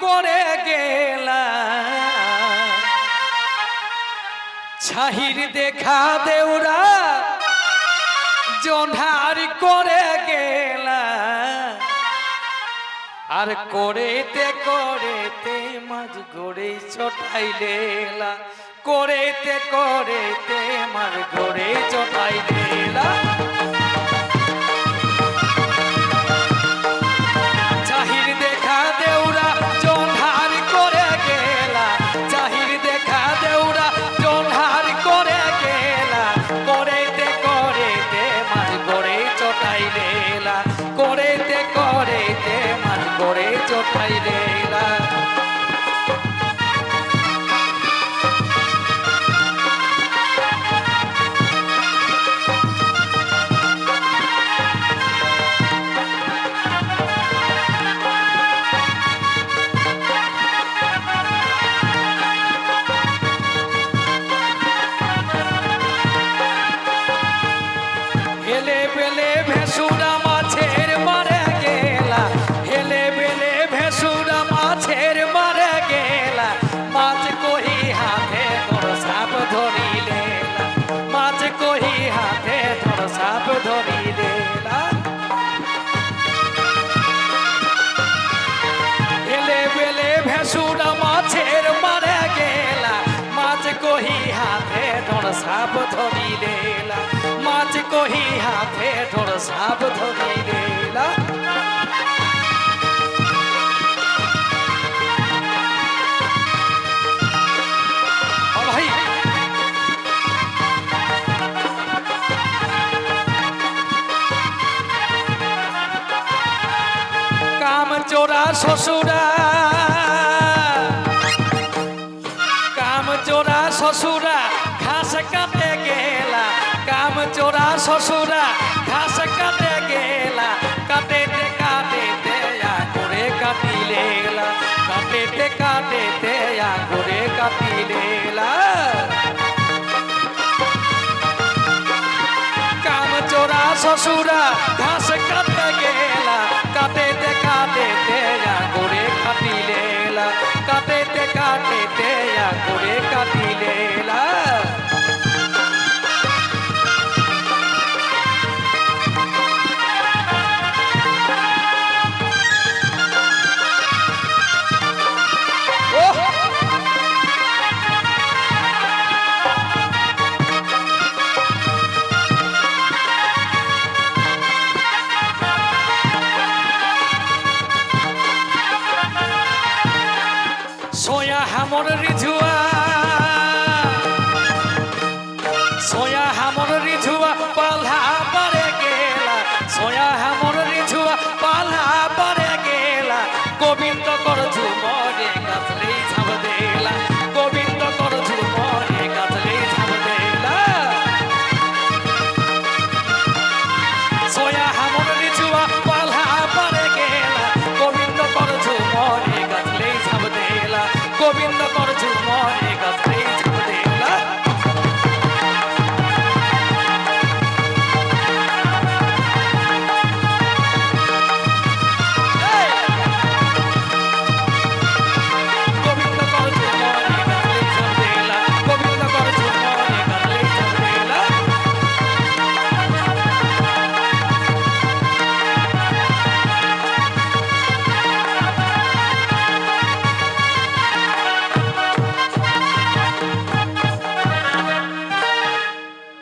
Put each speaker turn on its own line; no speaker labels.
করে গেলা ছাহির দেখা দেউরা, জোন্ধার করে গেলা আর করেতে করেতে মাঝ গড়ে চটাইলেলা করেতে করেতে মাঝ গড়ে চটাইলেলা চাহির গড়ে চটাইলেলা সাপ ধরিলেলা মাছ কহি হাতে ঢোর সাপ ধরিলেলা কাম চোরা শ্বশুরা। কাম চোরা শ্বশুরা। ঘাস কাটে গেলা, কাম চোরা শ্বশুরা, ঘাস কাটে গেলা কাটেতে কাটেতে করে কাটিলেলা কাটেতে কাটেতে করে কাটিলেলা কাম চোরা শ্বশুরা হামর রিঝুয়া সোয়া হামর রিঝুয়া পাল্হা পারে গেলা। সোয়া হামর রিঝুয়া পাল্হা পারে গেলা। গোবিন্দ